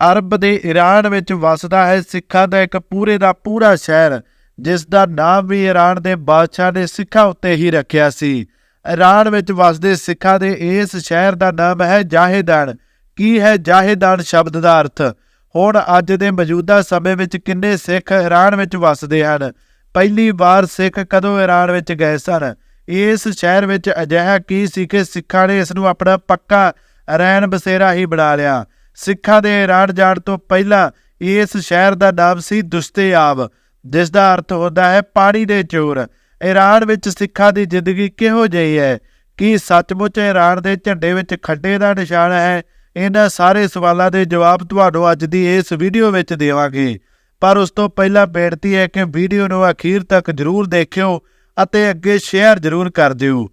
ਅਰਬ ਦੇ ਈਰਾਨ ਵਿੱਚ ਵਸਦਾ ਹੈ ਸਿੱਖਾਂ ਦਾ ਇੱਕ ਪੂਰੇ ਦਾ ਪੂਰਾ ਸ਼ਹਿਰ, ਜਿਸ ਦਾ ਨਾਮ ਵੀ ਈਰਾਨ ਦੇ ਬਾਦਸ਼ਾਹ ਨੇ ਸਿੱਖਾਂ ਉੱਤੇ ਹੀ ਰੱਖਿਆ ਸੀ। ਈਰਾਨ ਵਿੱਚ ਵਸਦੇ ਸਿੱਖਾਂ ਦੇ ਇਸ ਸ਼ਹਿਰ ਦਾ ਨਾਮ ਹੈ ਜਾਹੇਦਾਨ। ਕੀ ਹੈ ਜਾਹੇਦਾਨ ਸ਼ਬਦ ਦਾ ਅਰਥ? ਹੁਣ ਅੱਜ ਦੇ ਮੌਜੂਦਾ ਸਮੇਂ ਵਿੱਚ ਕਿੰਨੇ ਸਿੱਖ ਈਰਾਨ ਵਿੱਚ ਵਸਦੇ ਹਨ? ਪਹਿਲੀ ਵਾਰ ਸਿੱਖ ਕਦੋਂ ਈਰਾਨ ਵਿੱਚ ਗਏ ਸਨ? ਇਸ ਸ਼ਹਿਰ ਵਿੱਚ ਅਜਿਹਾ ਕੀ ਸੀ ਕਿ ਸਿੱਖਾਂ ਨੇ ਇਸ ਨੂੰ ਆਪਣਾ ਪੱਕਾ ਰਹਿਣ ਬਸੇਰਾ ਹੀ ਬਣਾ ਲਿਆ। ਸਿੱਖਾਂ ਦੇ ਈਰਾਨ ਜਾਣ ਤੋਂ ਪਹਿਲਾਂ ਇਸ ਸ਼ਹਿਰ ਦਾ ਨਾਮ ਸੀ ਦੁਸਤੇਆਬ ਜਿਸ ਦਾ ਅਰਥ ਹੁੰਦਾ ਹੈ ਪਾਣੀ ਦੇ ਚੋਰ। ਈਰਾਨ ਵਿੱਚ ਸਿੱਖਾਂ ਦੀ ਜ਼ਿੰਦਗੀ ਕਿਹੋ ਜਿਹੀ ਹੈ? ਕੀ ਸੱਚਮੁੱਚ ਈਰਾਨ ਦੇ ਝੰਡੇ ਵਿੱਚ ਖੱਡੇ ਦਾ ਨਿਸ਼ਾਨ ਹੈ? ਇਹਨਾਂ ਸਾਰੇ ਸਵਾਲਾਂ ਦੇ ਜਵਾਬ ਤੁਹਾਨੂੰ ਅੱਜ ਦੀ ਇਸ ਵੀਡੀਓ ਵਿੱਚ ਦੇਵਾਂਗੇ। ਪਰ ਉਸ ਤੋਂ ਪਹਿਲਾਂ ਬੇਨਤੀ ਹੈ ਕਿ ਵੀਡੀਓ ਨੂੰ ਅਖੀਰ ਤੱਕ ਜਰੂਰ ਦੇਖਿਓ ਅਤੇ ਅੱਗੇ ਸ਼ੇਅਰ ਜਰੂਰ ਕਰ ਦਿਓ।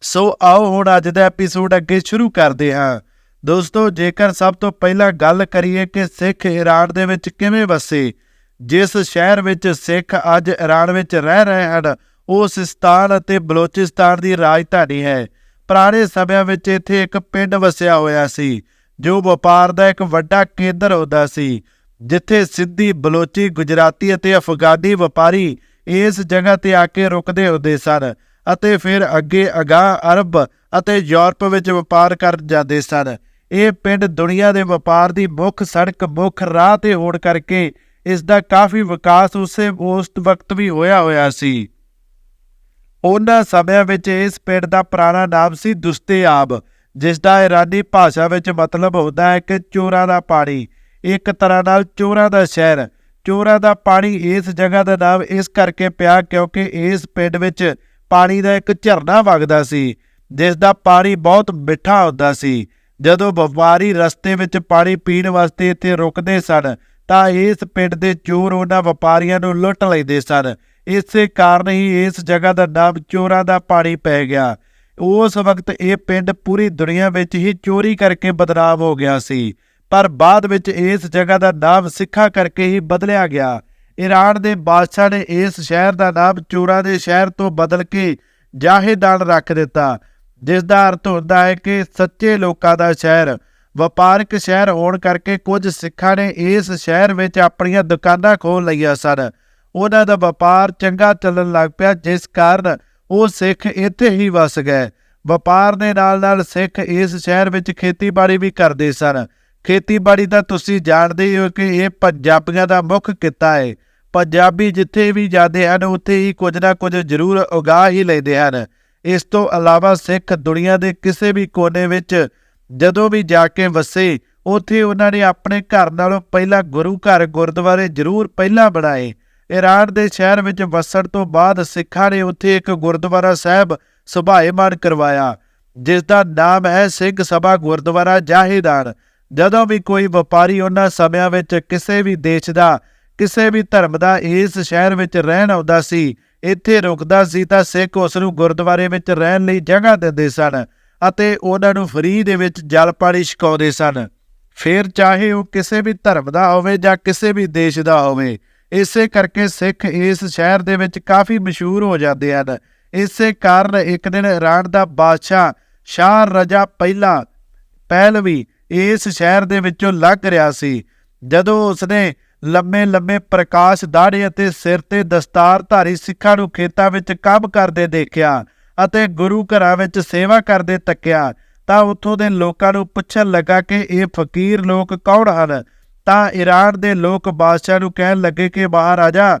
ਸੋ ਆਓ ਹੁਣ ਅੱਜ ਦਾ ਐਪੀਸੋਡ ਅੱਗੇ ਸ਼ੁਰੂ ਕਰਦੇ ਹਾਂ। ਦੋਸਤੋ, ਜੇਕਰ ਸਭ ਤੋਂ ਪਹਿਲਾਂ ਗੱਲ ਕਰੀਏ ਕਿ ਸਿੱਖ ਈਰਾਨ ਦੇ ਵਿੱਚ ਕਿਵੇਂ ਵਸੇ, ਜਿਸ ਸ਼ਹਿਰ ਵਿੱਚ ਸਿੱਖ ਅੱਜ ਈਰਾਨ ਵਿੱਚ ਰਹਿ ਰਹੇ ਹਨ, ਉਹ ਸਿਸਤਾਨ ਅਤੇ ਬਲੋਚਿਸਤਾਨ ਦੀ ਰਾਜਧਾਨੀ ਹੈ। ਪੁਰਾਣੇ ਸਮਿਆਂ ਵਿੱਚ ਇੱਥੇ ਇੱਕ ਪਿੰਡ ਵਸਿਆ ਹੋਇਆ ਸੀ, ਜੋ ਵਪਾਰ ਦਾ ਇੱਕ ਵੱਡਾ ਕੇਂਦਰ ਹੁੰਦਾ ਸੀ, ਜਿੱਥੇ ਸਿੱਧੀ ਬਲੋਚੀ ਗੁਜਰਾਤੀ ਅਤੇ ਅਫਗਾਨੀ ਵਪਾਰੀ ਇਸ ਜਗ੍ਹਾ ਤੇ ਆ ਕੇ ਰੁਕਦੇ ਹੁੰਦੇ ਸਨ ਅਤੇ ਫਿਰ ਅੱਗੇ ਅਗਾਹ ਅਰਬ ਅਤੇ ਯੂਰਪ ਵਿੱਚ ਵਪਾਰ ਕਰਨ ਜਾਂਦੇ ਸਨ। ਇਹ ਪਿੰਡ ਦੁਨੀਆ ਦੇ ਵਪਾਰ ਦੀ ਮੁੱਖ ਸੜਕ, ਮੁੱਖ ਰਾਹ ਤੇ ਹੋਣ ਕਰਕੇ ਇਸ ਦਾ ਕਾਫੀ ਵਿਕਾਸ ਉਸੇ ਉਸ ਵਕਤ ਵੀ ਹੋਇਆ ਹੋਇਆ ਸੀ। ਉਹਨਾਂ ਸਮਿਆਂ ਵਿੱਚ ਇਸ ਪਿੰਡ ਦਾ ਪੁਰਾਣਾ ਨਾਮ ਸੀ ਦੁਸਤੇਆਬ ਜਿਸ ਦਾ ਇਰਾਨੀ ਭਾਸ਼ਾ ਵਿੱਚ ਮਤਲਬ ਹੁੰਦਾ ਹੈ ਕਿ ਚੋਰਾਂ ਦਾ ਪਾਣੀ। ਇੱਕ ਤਰ੍ਹਾਂ ਨਾਲ ਚੋਰਾਂ ਦਾ ਸ਼ਹਿਰ, ਚੋਰਾਂ ਦਾ ਪਾਣੀ ਇਸ ਜਗ੍ਹਾ ਦਾ ਨਾਮ ਇਸ ਕਰਕੇ ਪਿਆ ਕਿਉਂਕਿ ਇਸ ਪਿੰਡ ਵਿੱਚ ਪਾਣੀ ਦਾ ਇੱਕ ਝਰਨਾ ਵਗਦਾ ਸੀ ਜਿਸ ਦਾ ਪਾਣੀ ਬਹੁਤ ਮਿੱਠਾ ਹੁੰਦਾ ਸੀ। ਜਦੋਂ ਵਪਾਰੀ ਰਸਤੇ ਵਿੱਚ ਪਾਣੀ ਪੀਣ ਵਾਸਤੇ ਇੱਥੇ ਰੁਕਦੇ ਸਨ, ਤਾਂ ਇਸ ਪਿੰਡ ਦੇ ਚੋਰ ਉਹਨਾਂ ਵਪਾਰੀਆਂ ਨੂੰ ਲੁੱਟ ਲੈਂਦੇ ਸਨ। ਇਸੇ ਕਾਰਨ ਹੀ ਇਸ ਜਗ੍ਹਾ ਦਾ ਨਾਮ ਚੋਰਾਂ ਦਾ ਪਾਣੀ ਪੈ ਗਿਆ। ਉਸ ਵਕਤ ਇਹ ਪਿੰਡ ਪੂਰੀ ਦੁਨੀਆ ਵਿੱਚ ਹੀ ਚੋਰੀ ਕਰਕੇ ਬਦਨਾਮ ਹੋ ਗਿਆ ਸੀ, ਪਰ ਬਾਅਦ ਵਿੱਚ ਇਸ ਜਗ੍ਹਾ ਦਾ ਨਾਮ ਸਿੱਖਾਂ ਕਰਕੇ ਹੀ ਬਦਲਿਆ ਗਿਆ। ਈਰਾਨ ਦੇ ਬਾਦਸ਼ਾਹ ਨੇ ਇਸ ਸ਼ਹਿਰ ਦਾ ਨਾਮ ਚੋਰਾਂ ਦੇ ਸ਼ਹਿਰ ਤੋਂ ਬਦਲ ਕੇ ਜਾਹੇਦਾਨ ਰੱਖ ਦਿੱਤਾ। ਜਿਸ ਦਾ ਅਰਥ ਹੁੰਦਾ ਹੈ ਕਿ ਸੱਚੇ ਲੋਕਾਂ ਦਾ ਸ਼ਹਿਰ, ਵਪਾਰਕ ਸ਼ਹਿਰ ਹੋਣ ਕਰਕੇ ਕੁਝ ਸਿੱਖਾਂ ਨੇ ਇਸ ਸ਼ਹਿਰ ਵਿੱਚ ਆਪਣੀਆਂ ਦੁਕਾਨਾਂ ਖੋਲ੍ਹ ਲਈਆਂ ਸਨ। ਉਹਨਾਂ ਦਾ ਵਪਾਰ ਚੰਗਾ ਚੱਲਣ ਲੱਗ ਪਿਆ, ਜਿਸ ਕਾਰਨ ਉਹ ਸਿੱਖ ਇੱਥੇ ਹੀ ਵਸ ਗਏ। ਵਪਾਰ ਦੇ ਨਾਲ-ਨਾਲ ਸਿੱਖ ਇਸ ਸ਼ਹਿਰ ਵਿੱਚ ਖੇਤੀਬਾੜੀ ਵੀ ਕਰਦੇ ਸਨ। ਖੇਤੀਬਾੜੀ ਤਾਂ ਤੁਸੀਂ ਜਾਣਦੇ ਹੋ ਕਿ ਇਹ ਪੰਜਾਬੀਆਂ ਦਾ ਮੁੱਖ ਕਿੱਤਾ ਹੈ ਪੰਜਾਬੀ ਜਿੱਥੇ ਵੀ ਜਾਂਦੇ ਹਨ, ਉੱਥੇ ਹੀ ਕੁਝ ਨਾ ਕੁਝ ਜ਼ਰੂਰ ਉਗਾ ਹੀ ਲੈਂਦੇ ਹਨ। ਇਸ ਤੋਂ ਇਲਾਵਾ ਸਿੱਖ ਦੁਨੀਆ ਦੇ ਕਿਸੇ ਵੀ ਕੋਨੇ ਵਿੱਚ ਜਦੋਂ ਵੀ ਜਾ ਕੇ ਵਸੇ, ਉੱਥੇ ਉਹਨਾਂ ਨੇ ਆਪਣੇ ਘਰ ਨਾਲੋਂ ਪਹਿਲਾਂ ਗੁਰੂ ਘਰ ਗੁਰਦੁਆਰੇ ਜ਼ਰੂਰ ਪਹਿਲਾਂ ਬਣਾਏ। ਈਰਾਨ ਦੇ ਸ਼ਹਿਰ ਵਿੱਚ ਵਸਣ ਤੋਂ ਬਾਅਦ ਸਿੱਖਾਂ ਨੇ ਉੱਥੇ ਇੱਕ ਗੁਰਦੁਆਰਾ ਸਾਹਿਬ ਸੁਭਾਏਮਾਨ ਕਰਵਾਇਆ ਜਿਸ ਦਾ ਨਾਮ ਹੈ ਸਿੰਘ ਸਭਾ ਗੁਰਦੁਆਰਾ ਜਾਹੇਦਾਨ। ਜਦੋਂ ਵੀ ਕੋਈ ਵਪਾਰੀ ਉਹਨਾਂ ਸਮਿਆਂ ਵਿੱਚ ਕਿਸੇ ਵੀ ਦੇਸ਼ ਦਾ, ਕਿਸੇ ਵੀ ਧਰਮ ਦਾ ਇਸ ਸ਼ਹਿਰ ਵਿੱਚ ਰਹਿਣ ਆਉਂਦਾ ਸੀ ਇੱਥੇ ਰੁਕਦਾ ਸੀ ਤਾਂ ਸਿੱਖ ਉਸ ਨੂੰ ਗੁਰਦੁਆਰੇ ਵਿੱਚ ਰਹਿਣ ਲਈ ਜਗ੍ਹਾ ਦਿੰਦੇ ਸਨ ਅਤੇ ਉਹਨਾਂ ਨੂੰ ਫਰੀ ਦੇ ਵਿੱਚ ਜਲ ਪਾਣੀ ਛਕਾਉਂਦੇ ਸਨ। ਫਿਰ ਚਾਹੇ ਉਹ ਕਿਸੇ ਵੀ ਧਰਮ ਦਾ ਹੋਵੇ ਜਾਂ ਕਿਸੇ ਵੀ ਦੇਸ਼ ਦਾ ਹੋਵੇ, ਇਸੇ ਕਰਕੇ ਸਿੱਖ ਇਸ ਸ਼ਹਿਰ ਦੇ ਵਿੱਚ ਕਾਫੀ ਮਸ਼ਹੂਰ ਹੋ ਜਾਂਦੇ ਹਨ। ਇਸੇ ਕਾਰਨ ਇੱਕ ਦਿਨ ਈਰਾਨ ਦਾ ਬਾਦਸ਼ਾਹ ਸ਼ਾਹ ਰਜਾ ਪਹਿਲਾ ਪਹਿਲਵੀ ਇਸ ਸ਼ਹਿਰ ਦੇ ਵਿੱਚੋਂ ਲੰਘ ਰਿਹਾ ਸੀ। ਜਦੋਂ ਉਸਨੇ ਲੰਮੇ ਲੰਮੇ ਪ੍ਰਕਾਸ਼ ਦਾੜੇ ਅਤੇ ਸਿਰ ਤੇ ਦਸਤਾਰ ਧਾਰੀ ਸਿੱਖਾਂ ਨੂੰ ਖੇਤਾਂ ਵਿੱਚ ਕੰਮ ਕਰਦੇ ਦੇਖਿਆ ਅਤੇ ਗੁਰੂ ਘਰਾਂ ਵਿੱਚ ਸੇਵਾ ਕਰਦੇ ਤੱਕਿਆ, ਤਾਂ ਉੱਥੋਂ ਦੇ ਲੋਕਾਂ ਨੂੰ ਪੁੱਛਣ ਲੱਗਾ ਕਿ ਇਹ ਫਕੀਰ ਲੋਕ ਕੌਣ ਹਨ? ਤਾਂ ਈਰਾਨ ਦੇ ਲੋਕ ਬਾਦਸ਼ਾਹ ਨੂੰ ਕਹਿਣ ਲੱਗੇ ਕਿ, ਮਹਾਰਾਜਾ,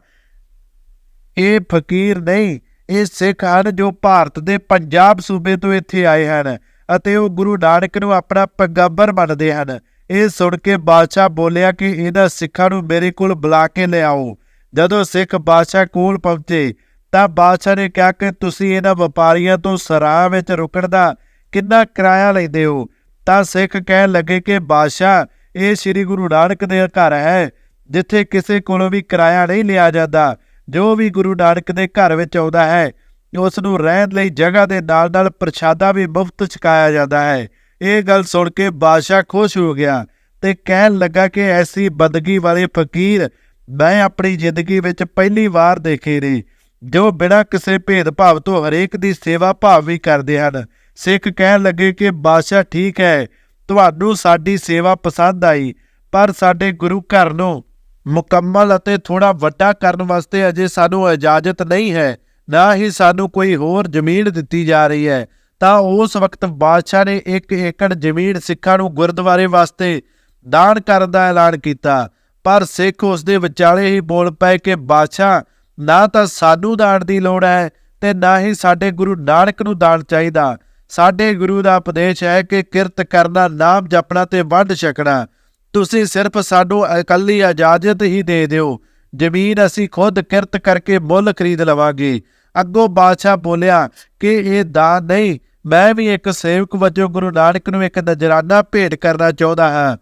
ਇਹ ਫਕੀਰ ਨਹੀਂ, ਇਹ ਸਿੱਖ ਹਨ ਜੋ ਭਾਰਤ ਦੇ ਪੰਜਾਬ ਸੂਬੇ ਤੋਂ ਇੱਥੇ ਆਏ ਹਨ ਅਤੇ ਉਹ ਗੁਰੂ ਨਾਨਕ ਨੂੰ ਆਪਣਾ ਪੈਗੰਬਰ ਮੰਨਦੇ ਹਨ। ਇਹ ਸੁਣ ਕੇ ਬਾਦਸ਼ਾਹ ਬੋਲਿਆ ਕਿ ਇਹਨਾਂ ਸਿੱਖਾਂ ਨੂੰ ਮੇਰੇ ਕੋਲ ਬੁਲਾ ਕੇ ਲਿਆਓ ਜਦੋਂ ਸਿੱਖ ਬਾਦਸ਼ਾਹ ਕੋਲ ਪਹੁੰਚੇ, ਤਾਂ ਬਾਦਸ਼ਾਹ ਨੇ ਕਿਹਾ ਕਿ ਤੁਸੀਂ ਇਹਨਾਂ ਵਪਾਰੀਆਂ ਤੋਂ ਸਰਾਹ ਵਿੱਚ ਰੁਕਣ ਦਾ ਕਿੰਨਾ ਕਿਰਾਇਆ ਲੈਂਦੇ ਹੋ? ਤਾਂ ਸਿੱਖ ਕਹਿਣ ਲੱਗੇ ਕਿ ਬਾਦਸ਼ਾਹ, ਇਹ ਸ੍ਰੀ ਗੁਰੂ ਨਾਨਕ ਦੇ ਘਰ ਹੈ, ਜਿੱਥੇ ਕਿਸੇ ਕੋਲੋਂ ਵੀ ਕਿਰਾਇਆ ਨਹੀਂ ਲਿਆ ਜਾਂਦਾ। ਜੋ ਵੀ ਗੁਰੂ ਨਾਨਕ ਦੇ ਘਰ ਵਿੱਚ ਆਉਂਦਾ ਹੈ, ਉਸ ਨੂੰ ਰਹਿਣ ਲਈ ਜਗ੍ਹਾ ਦੇ ਨਾਲ-ਨਾਲ ਪ੍ਰਸ਼ਾਦਾ ਵੀ ਮੁਫਤ ਛਕਾਇਆ ਜਾਂਦਾ ਹੈ। ਇਹ ਗੱਲ ਸੁਣ ਕੇ ਬਾਦਸ਼ਾਹ ਖੁਸ਼ ਹੋ ਗਿਆ ਤੇ ਕਹਿਣ ਲੱਗਾ ਕਿ ਐਸੀ ਬੰਦਗੀ ਵਾਲੇ ਫਕੀਰ ਮੈਂ ਆਪਣੀ ਜ਼ਿੰਦਗੀ ਵਿੱਚ ਪਹਿਲੀ ਵਾਰ ਦੇਖੇ ਨੇ, ਜੋ ਬਿਨਾਂ ਕਿਸੇ ਭੇਦਭਾਵ ਤੋਂ ਹਰੇਕ ਦੀ ਸੇਵਾ ਭਾਵ ਵੀ ਕਰਦੇ ਹਨ। ਸਿੱਖ ਕਹਿਣ ਲੱਗੇ ਕਿ ਬਾਦਸ਼ਾਹ ਠੀਕ ਹੈ, ਤੁਹਾਨੂੰ ਸਾਡੀ ਸੇਵਾ ਪਸੰਦ ਆਈ, ਪਰ ਸਾਡੇ ਗੁਰੂ ਘਰ ਨੂੰ ਮੁਕੰਮਲ ਅਤੇ ਥੋੜਾ ਵੱਡਾ ਕਰਨ ਵਾਸਤੇ ਅਜੇ ਸਾਨੂੰ ਇਜਾਜ਼ਤ ਨਹੀਂ ਹੈ, ਨਾ ਹੀ ਸਾਨੂੰ ਕੋਈ ਹੋਰ ਜ਼ਮੀਨ ਦਿੱਤੀ ਜਾ ਰਹੀ ਹੈ। ਤਾਂ ਉਸ ਵਕਤ ਬਾਦਸ਼ਾਹ ਨੇ ਇੱਕ ਏਕੜ ਜ਼ਮੀਨ ਸਿੱਖਾਂ ਨੂੰ ਗੁਰਦੁਆਰੇ ਵਾਸਤੇ ਦਾਨ ਕਰਨ ਦਾ ਐਲਾਨ ਕੀਤਾ। ਪਰ ਸਿੱਖ ਉਸ ਦੇ ਵਿਚਾਲੇ ਹੀ ਬੋਲ ਪਏ ਕਿ, ਬਾਦਸ਼ਾਹ, ਨਾ ਤਾਂ ਸਾਨੂੰ ਦਾਨ ਦੀ ਲੋੜ ਹੈ ਤੇ ਨਾ ਹੀ ਸਾਡੇ ਗੁਰੂ ਨਾਨਕ ਨੂੰ ਦਾਨ ਚਾਹੀਦਾ। ਸਾਡੇ ਗੁਰੂ ਦਾ ਉਪਦੇਸ਼ ਹੈ ਕਿ ਕਿਰਤ ਕਰਨਾ, ਨਾਮ ਜਪਣਾ ਤੇ ਵੰਡ ਛਕਣਾ। ਤੁਸੀਂ ਸਿਰਫ ਸਾਨੂੰ ਇਕੱਲੀ ਇਜਾਜ਼ਤ ਹੀ ਦੇ ਦਿਓ। ਜ਼ਮੀਨ ਅਸੀਂ ਖੁਦ ਕਿਰਤ ਕਰਕੇ ਮੁੱਲ ਖਰੀਦ ਲਵਾਂਗੇ। ਅੱਗੋਂ ਬਾਦਸ਼ਾਹ ਬੋਲਿਆ ਕਿ, ਇਹ ਦਾਨ ਨਹੀਂ ਮੈਂ ਵੀ ਇੱਕ ਸੇਵਕ ਵਜੋਂ ਗੁਰੂ ਨਾਨਕ ਨੂੰ ਇੱਕ ਨਜ਼ਰਾਨਾ ਭੇਟ ਕਰਨਾ ਚਾਹੁੰਦਾ ਹਾਂ।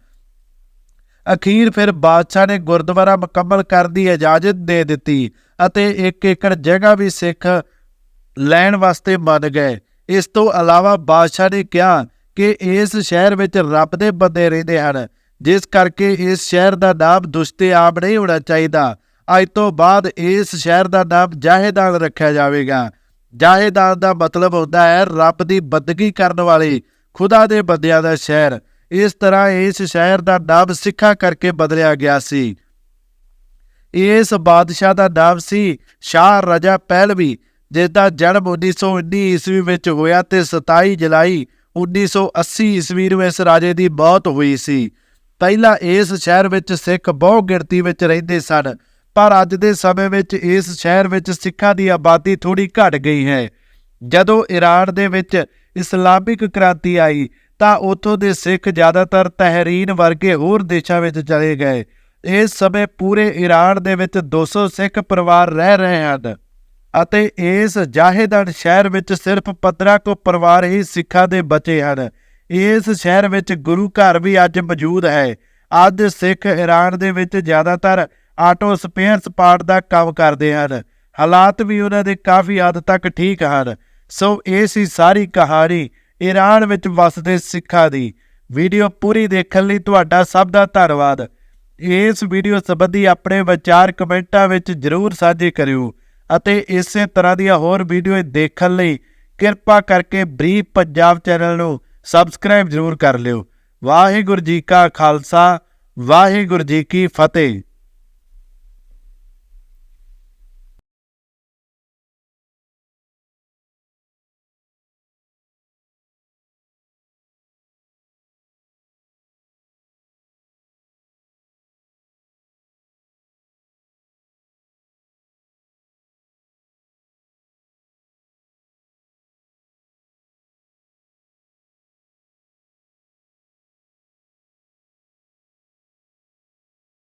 ਅਖੀਰ ਫਿਰ ਬਾਦਸ਼ਾਹ ਨੇ ਗੁਰਦੁਆਰਾ ਮੁਕੰਮਲ ਕਰਨ ਦੀ ਇਜਾਜ਼ਤ ਦੇ ਦਿੱਤੀ ਅਤੇ ਇੱਕ ਏਕੜ ਜਗ੍ਹਾ ਵੀ ਸਿੱਖ ਲੈਣ ਵਾਸਤੇ ਮੰਨ ਗਏ। ਇਸ ਤੋਂ ਇਲਾਵਾ ਬਾਦਸ਼ਾਹ ਨੇ ਕਿਹਾ ਕਿ ਇਸ ਸ਼ਹਿਰ ਵਿੱਚ ਰੱਬ ਦੇ ਬੰਦੇ ਰਹਿੰਦੇ ਹਨ, ਜਿਸ ਕਰਕੇ ਇਸ ਸ਼ਹਿਰ ਦਾ ਨਾਮ ਦੁਸ਼ਤੇ ਆਬ ਨਹੀਂ ਹੋਣਾ ਚਾਹੀਦਾ। ਅੱਜ ਤੋਂ ਬਾਅਦ ਇਸ ਸ਼ਹਿਰ ਦਾ ਨਾਮ ਜਾਹੇਦਾਨ ਰੱਖਿਆ ਜਾਵੇਗਾ। ਜਾਹੇਦਾਨ ਦਾ ਮਤਲਬ ਹੁੰਦਾ ਹੈ ਰੱਬ ਦੀ ਬੰਦਗੀ ਕਰਨ ਵਾਲੇ, ਖੁਦਾ ਦੇ ਬੰਦਿਆਂ ਦਾ ਸ਼ਹਿਰ। ਇਸ ਤਰ੍ਹਾਂ ਇਸ ਸ਼ਹਿਰ ਦਾ ਨਾਮ ਸਿੱਖਾਂ ਕਰਕੇ ਬਦਲਿਆ ਗਿਆ ਸੀ। ਇਸ ਬਾਦਸ਼ਾਹ ਦਾ ਨਾਮ ਸੀ ਸ਼ਾਹ ਰਜਾ ਪਹਿਲਵੀ ਜਿਸ ਦਾ ਜਨਮ 1919 ਈਸਵੀ ਵਿੱਚ ਹੋਇਆ ਤੇ 27 ਜੁਲਾਈ 1980 ਈਸਵੀ ਨੂੰ ਇਸ ਰਾਜੇ ਦੀ ਮੌਤ ਹੋਈ ਸੀ। ਪਹਿਲਾਂ ਇਸ ਸ਼ਹਿਰ ਵਿੱਚ ਸਿੱਖ ਬਹੁ ਗਿਣਤੀ ਵਿੱਚ ਰਹਿੰਦੇ ਸਨ। ਪਰ ਅੱਜ ਦੇ ਸਮੇਂ ਵਿੱਚ ਇਸ ਸ਼ਹਿਰ ਵਿੱਚ ਸਿੱਖਾਂ ਦੀ ਆਬਾਦੀ ਥੋੜੀ ਘਟ ਗਈ ਹੈ। ਜਦੋਂ ਈਰਾਨ ਦੇ ਵਿੱਚ ਇਸਲਾਮਿਕ ਕ੍ਰਾਂਤੀ ਆਈ, ਤਾਂ ਉੱਥੋਂ ਦੇ ਸਿੱਖ ਜ਼ਿਆਦਾਤਰ ਤਹਿਰੀਨ ਵਰਗੇ ਹੋਰ ਦੇਸ਼ਾਂ ਵਿੱਚ ਚਲੇ ਗਏ। ਇਸ ਸਮੇਂ ਪੂਰੇ ਈਰਾਨ ਦੇ ਵਿੱਚ 200 ਸਿੱਖ ਪਰਿਵਾਰ ਰਹਿ ਰਹੇ ਹਨ ਅਤੇ ਇਸ ਜਾਹੇਦਨ ਸ਼ਹਿਰ ਵਿੱਚ ਸਿਰਫ 15 ਕੁ ਪਰਿਵਾਰ ਹੀ ਸਿੱਖਾਂ ਦੇ ਬਚੇ ਹਨ। ਇਸ ਸ਼ਹਿਰ ਵਿੱਚ ਗੁਰੂ ਘਰ ਵੀ ਅੱਜ ਮੌਜੂਦ ਹੈ। ਅੱਜ ਸਿੱਖ ਈਰਾਨ ਦੇ ਵਿੱਚ ਜ਼ਿਆਦਾਤਰ ਆਟੋ ਸਪੇਅਰ ਸਪਾਰਟ ਦਾ ਕੰਮ ਕਰਦੇ ਹਨ। ਹਾਲਾਤ ਵੀ ਉਹਨਾਂ ਦੇ ਕਾਫੀ ਹੱਦ ਤੱਕ ਠੀਕ ਹਨ। ਸੋ ਇਹ ਸੀ ਸਾਰੀ ਕਹਾਣੀ ਈਰਾਨ ਵਿੱਚ ਵਸਦੇ ਸਿੱਖਾਂ ਦੀ। ਵੀਡੀਓ ਪੂਰੀ ਦੇਖਣ ਲਈ ਤੁਹਾਡਾ ਸਭ ਦਾ ਧੰਨਵਾਦ। ਇਸ ਵੀਡੀਓ ਸੰਬੰਧੀ ਆਪਣੇ ਵਿਚਾਰ ਕਮੈਂਟਾਂ ਵਿੱਚ ਜ਼ਰੂਰ ਸਾਂਝੇ ਕਰਿਓ ਅਤੇ ਇਸੇ ਤਰ੍ਹਾਂ ਦੀਆਂ ਹੋਰ ਵੀਡੀਓ ਦੇਖਣ ਲਈ ਕਿਰਪਾ ਕਰਕੇ ਬਰੀਫ ਪੰਜਾਬ ਚੈਨਲ ਨੂੰ ਸਬਸਕ੍ਰਾਈਬ ਜ਼ਰੂਰ ਕਰ ਲਿਓ। ਵਾਹਿਗੁਰੂ ਜੀ ਕਾ ਖਾਲਸਾ, ਵਾਹਿਗੁਰੂ ਜੀ ਕੀ ਫਤਿਹ।